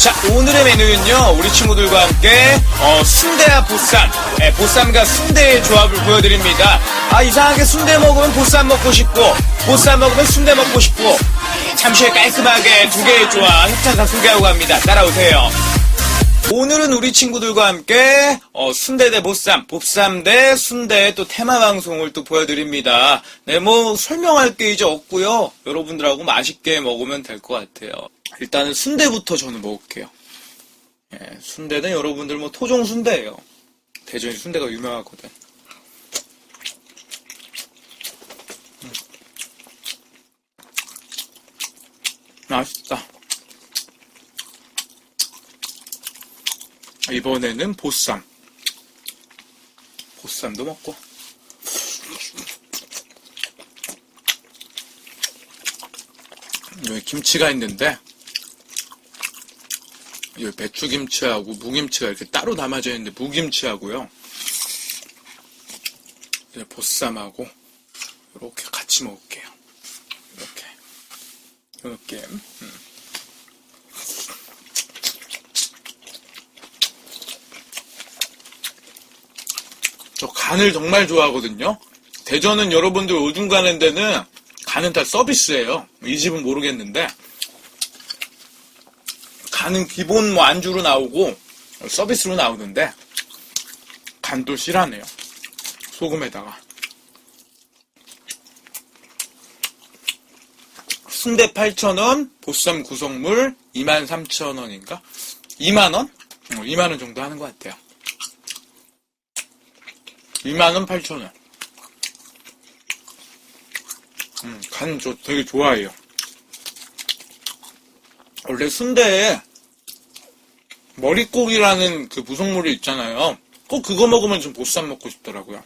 자, 오늘의 메뉴는요, 우리 친구들과 함께, 어, 순대와 보쌈, 예, 보쌈과 순대의 조합을 보여드립니다. 아, 이상하게 순대 먹으면 보쌈 먹고 싶고, 보쌈 먹으면 순대 먹고 싶고, 잠시 후에 깔끔하게 두 개의 조합 협찬사 소개하고 갑니다. 따라오세요. 오늘은 우리 친구들과 함께 어, 순대 대 보쌈, 보쌈 대 순대 또 테마 방송을 또 보여드립니다. 네, 뭐 설명할 게 이제 없고요. 여러분들하고 맛있게 먹으면 될 것 같아요. 일단은 순대부터 저는 먹을게요. 예, 순대는 여러분들 뭐 토종 순대예요. 대전이 순대가 유명하거든. 음. 맛있다. 이번에는 보쌈. 보쌈도 먹고. 여기 김치가 있는데, 여기 배추김치하고 무김치가 이렇게 따로 담아져 있는데, 무김치하고요. 보쌈하고, 이렇게 같이 먹을게요. 이렇게. 이렇게. 음. 저 간을 정말 좋아하거든요. 대전은 여러분들 오줌 가는 데는 간은 다 서비스예요. 이 집은 모르겠는데 간은 기본 뭐 안주로 나오고 서비스로 나오는데 간도 실하네요. 소금에다가 순대 8,000원, 보쌈 구성물 23,000원인가? 2만원? 2만원 정도 하는 것 같아요. 2만원 8천원. 음, 간 저 되게 좋아해요. 원래 순대에 머릿고기라는 그 부속물이 있잖아요. 꼭 그거 먹으면 좀 보쌈 먹고 싶더라고요.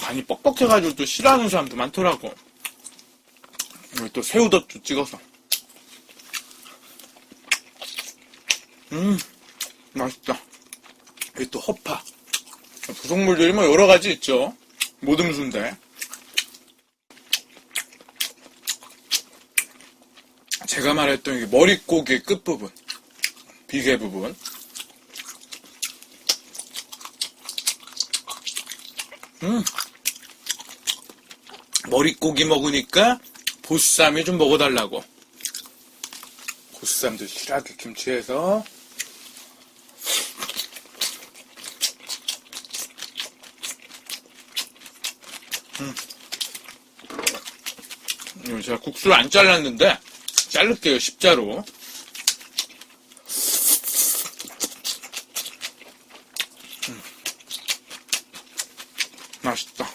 간이 뻑뻑해가지고 또 싫어하는 사람도 많더라고. 여기 또 새우젓도 찍어서. 음, 맛있다. 여기 또 허파. 부속물들이 뭐 여러 가지 있죠. 모듬 순대. 제가 말했던 이 머릿고기 끝부분. 비계 부분. 음. 머릿고기 먹으니까 보쌈이 좀 먹어달라고. 보쌈도 실하게 김치해서 음. 이거 제가 국수를 안 잘랐는데 자를게요 십자로 음. 맛있다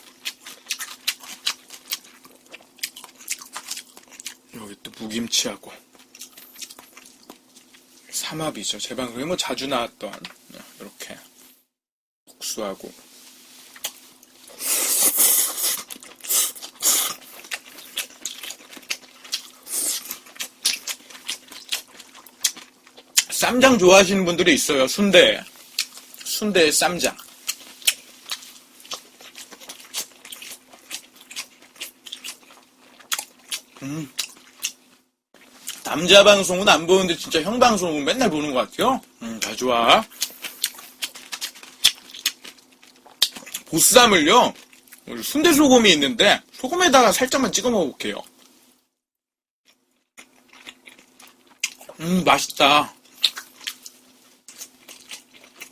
여기 또 무김치하고 삼합이죠. 제 방송에 뭐 자주 나왔던 네, 이렇게 국수하고 쌈장 좋아하시는 분들이 있어요. 순대 순대에 쌈장. 음. 남자 방송은 안 보는데 진짜 형 방송은 맨날 보는 것 같아요. 음, 다 좋아. 보쌈을요, 순대 소금이 있는데, 소금에다가 살짝만 찍어 먹어볼게요. 음, 맛있다.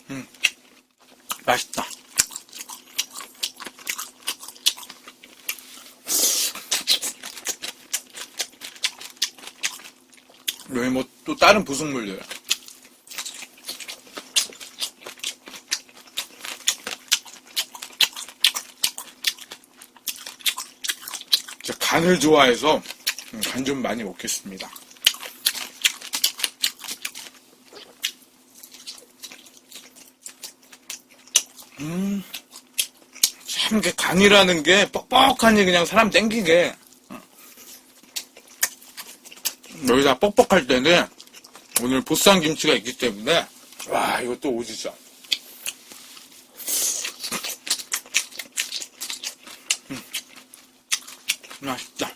음, 맛있다. 여기 뭐 또 다른 부속물들. 제가 간을 좋아해서 간 좀 많이 먹겠습니다. 음, 참, 그 간이라는 게 뻑뻑하니 그냥 사람 땡기게. 여기다 뻑뻑할 때는 오늘 보쌈 김치가 있기 때문에 와 이것도 오지죠. 음. 맛있다.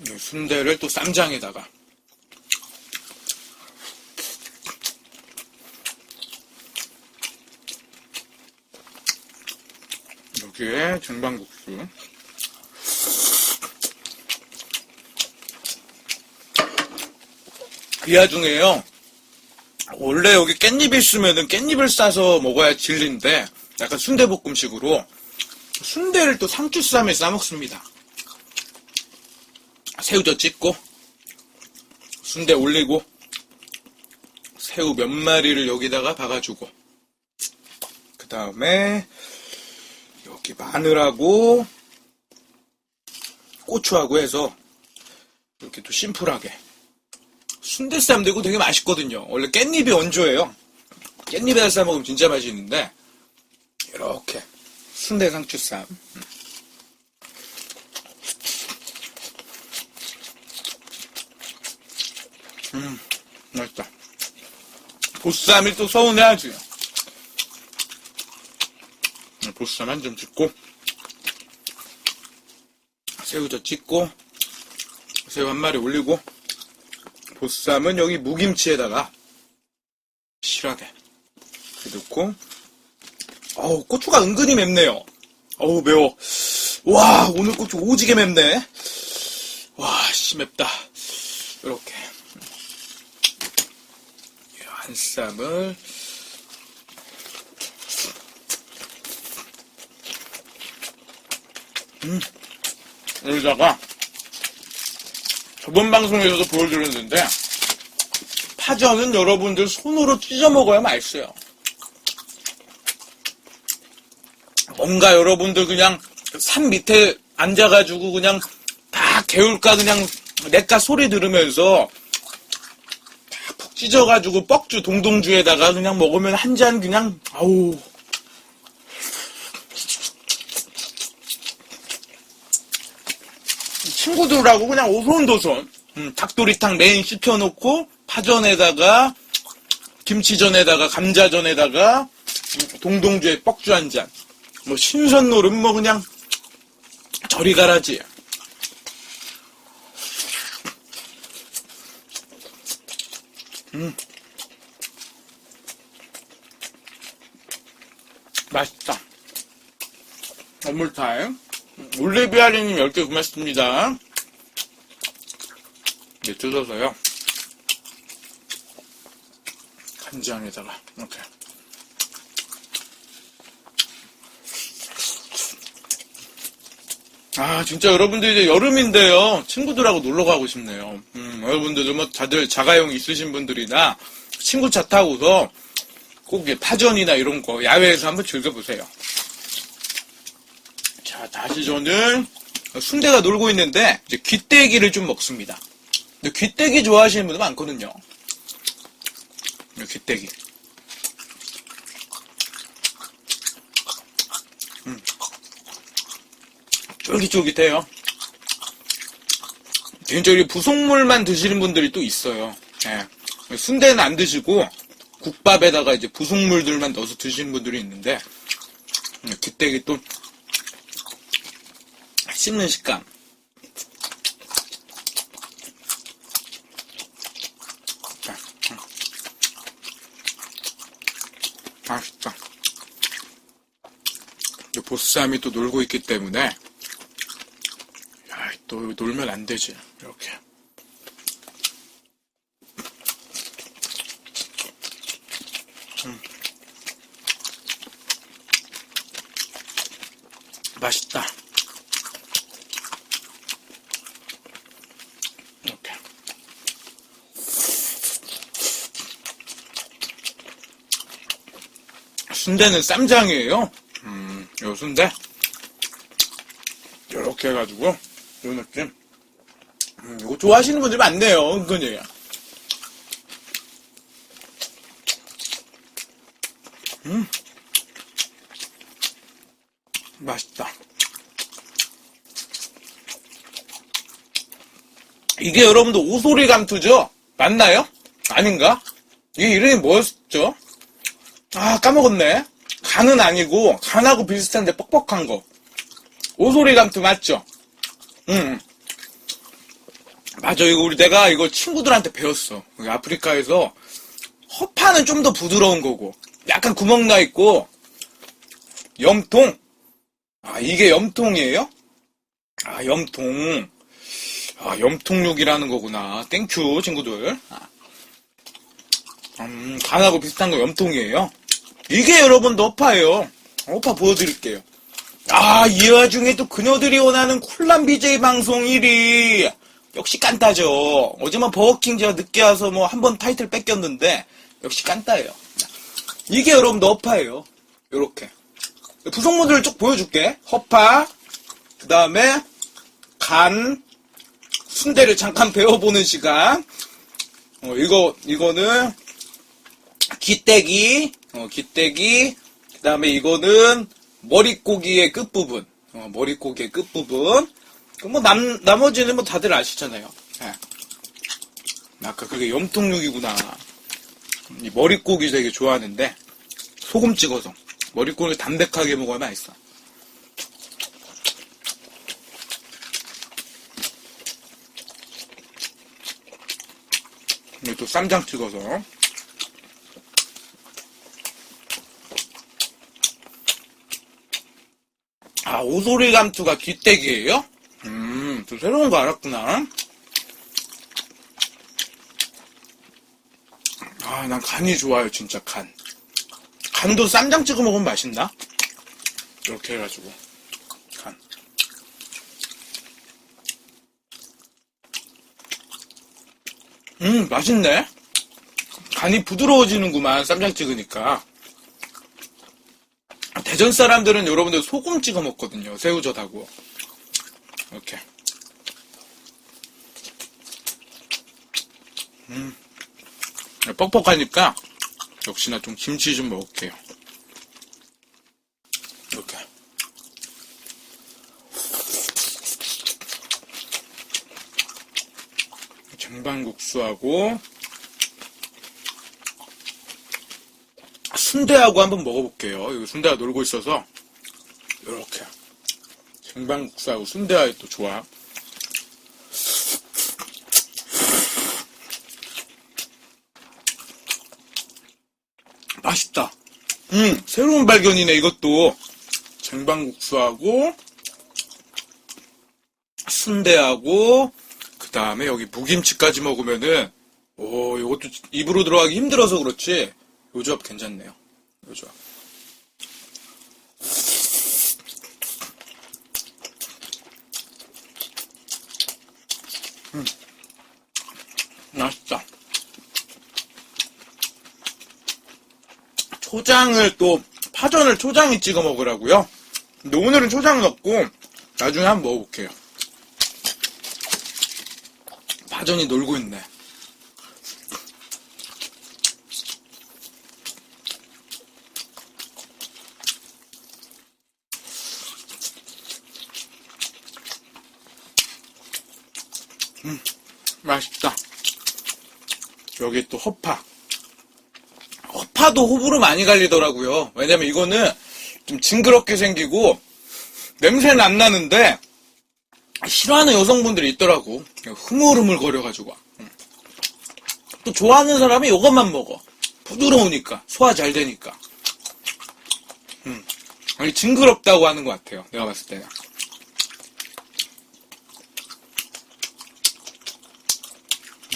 이 순대를 또 쌈장에다가. 여기에 전방국수. 이 와중에요. 원래 여기 깻잎이 있으면은 깻잎을 싸서 먹어야 진리인데 약간 순대볶음식으로 순대를 또 상추쌈에 싸 먹습니다. 새우젓 찍고 순대 올리고 새우 몇 마리를 여기다가 박아주고 그 다음에 여기 마늘하고 고추하고 해서 이렇게 또 심플하게 순대쌈 되고 되게 맛있거든요. 원래 깻잎이 원조예요. 깻잎에다 싸 먹으면 진짜 맛있는데 이렇게 순대 상추쌈. 음, 맛있다. 보쌈이 또 서운해하지. 보쌈 한 점 찍고 새우젓 찍고 새우 한 마리 올리고 보쌈은 여기 무김치에다가 실하게 넣고 어우 고추가 은근히 맵네요. 어우 매워. 와 오늘 고추 오지게 맵네. 와씨 맵다. 이렇게. 한 쌈을 음 여기다가 저번 방송에서도 보여드렸는데 파전은 여러분들 손으로 찢어 먹어야 맛있어요. 뭔가 여러분들 그냥 산 밑에 앉아가지고 그냥 다 개울가 그냥 내가 소리 들으면서 다푹 찢어가지고 뻑주 동동주에다가 그냥 먹으면 한 잔 그냥 아우 친구들하고 그냥 오손도손 음, 닭도리탕 메인 시켜놓고 파전에다가 김치전에다가 감자전에다가 음, 동동주에 뻑주 한 잔. 뭐 신선놀은 뭐 그냥 저리 가라지. 음. 맛있다. 어물타임. 올리비아리님 10개 고맙습니다. 이제 뜯어서요. 간장에다가, 이렇게. 아, 진짜 여러분들 이제 여름인데요. 친구들하고 놀러 가고 싶네요. 음, 여러분들도 뭐 다들 자가용 있으신 분들이나 친구 차 타고서 꼭 파전이나 이런 거 야외에서 한번 즐겨보세요. 자, 다시 저는 순대가 놀고 있는데 이제 귀때기를 좀 먹습니다. 근데 귀때기 좋아하시는 분들 많거든요. 이 귀때기. 음. 쫄깃쫄깃해요. 개인적으로 부속물만 드시는 분들이 또 있어요. 예. 순대는 안 드시고 국밥에다가 이제 부속물들만 넣어서 드시는 분들이 있는데 음, 귀때기 또 씹는 식감. 맛있다. 이 보쌈이 또 놀고 있기 때문에, 야, 또 놀면 안 되지. 이렇게. 음. 맛있다. 이렇게. 순대는 쌈장이에요. 음, 요 순대. 이렇게 해가지고, 요 느낌. 음, 이거 좋아하시는 분들 많네요, 은근히. 음. 맛있다. 이게 여러분들 오소리 감투죠? 맞나요? 아닌가? 이 이름이 뭐였죠? 아, 까먹었네. 간은 아니고 간하고 비슷한데 뻑뻑한 거. 오소리 감투 맞죠? 응. 맞아 이거 우리 내가 이거 친구들한테 배웠어. 아프리카에서 허파는 좀 더 부드러운 거고 약간 구멍 나 있고 염통. 아 이게 염통이에요? 아 염통. 아 염통육이라는 거구나. 땡큐 친구들. 아. 음, 간하고 비슷한 거 염통이에요. 이게 여러분도 허파예요. 허파 보여드릴게요. 아, 이 와중에 또 그녀들이 원하는 콜람 BJ 방송 1위. 역시 깐따죠. 어제만 버거킹 제가 늦게 와서 뭐 한 번 타이틀 뺏겼는데, 역시 깐따예요. 이게 여러분도 허파예요. 요렇게. 부속모들을 쭉 보여줄게. 허파, 그 다음에 간, 순대를 잠깐 배워보는 시간. 어, 이거, 이거는 기대기, 어, 기대기, 그 다음에 이거는 머릿고기의 끝부분, 어, 머릿고기의 끝부분. 그 뭐, 남, 나머지는 뭐 다들 아시잖아요. 예. 아까 그게 염통육이구나. 이 머릿고기 되게 좋아하는데, 소금 찍어서. 머릿고기 담백하게 먹어야 맛있어. 또 쌈장 찍어서. 아, 오소리 감투가 귀때기예요? 음, 또 새로운 거 알았구나. 아, 난 간이 좋아요, 진짜 간. 간도 쌈장 찍어 먹으면 맛있나? 이렇게 해가지고. 간. 음, 맛있네? 간이 부드러워지는구만, 쌈장 찍으니까. 대전 사람들은 여러분들 소금 찍어 먹거든요. 새우젓하고. 이렇게. 음. 뻑뻑하니까 역시나 좀 김치 좀 먹을게요. 이렇게. 쟁반국수하고 순대하고 한번 먹어볼게요. 여기 순대가 놀고 있어서 이렇게 쟁반국수하고 순대하고 또 좋아. 맛있다. 음, 새로운 발견이네, 이것도. 쟁반국수하고, 순대하고, 그 다음에 여기 무김치까지 먹으면은, 오, 이것도 입으로 들어가기 힘들어서 그렇지, 요 조합 괜찮네요. 요 조합. 음, 맛있다. 초장을 또 파전을 초장에 찍어 먹으라고요. 근데 오늘은 초장 넣고 나중에 한번 먹어볼게요. 파전이 놀고 있네. 음, 맛있다. 여기 또 허파. 허파도 호불호 많이 갈리더라고요. 왜냐면 이거는 좀 징그럽게 생기고 냄새는 안 나는데 싫어하는 여성분들이 있더라고. 흐물흐물 거려가지고. 음. 또 좋아하는 사람이 이것만 먹어. 부드러우니까 소화 잘 되니까. 음. 아니 징그럽다고 하는 것 같아요. 내가 봤을 때는.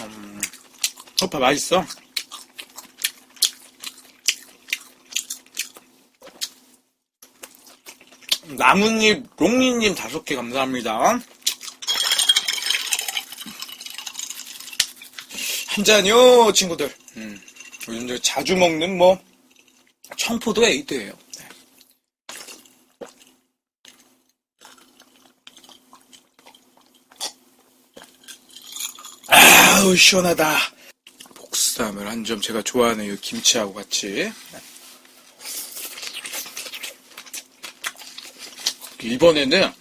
음, 허파 맛있어. 나뭇잎, 롱리님 다섯 개 감사합니다. 한 잔요, 친구들. 음, 요즘 저 자주 먹는 뭐, 청포도 에이드예요 네. 아우, 시원하다. 복쌈을 한 점 제가 좋아하는 이 김치하고 같이. 이번에는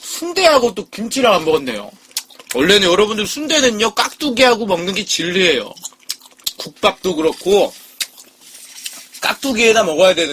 순대하고 또 김치랑 안 먹었네요. 원래는 여러분들 순대는요 깍두기하고 먹는 게 진리예요. 국밥도 그렇고 깍두기에다 먹어야 되는.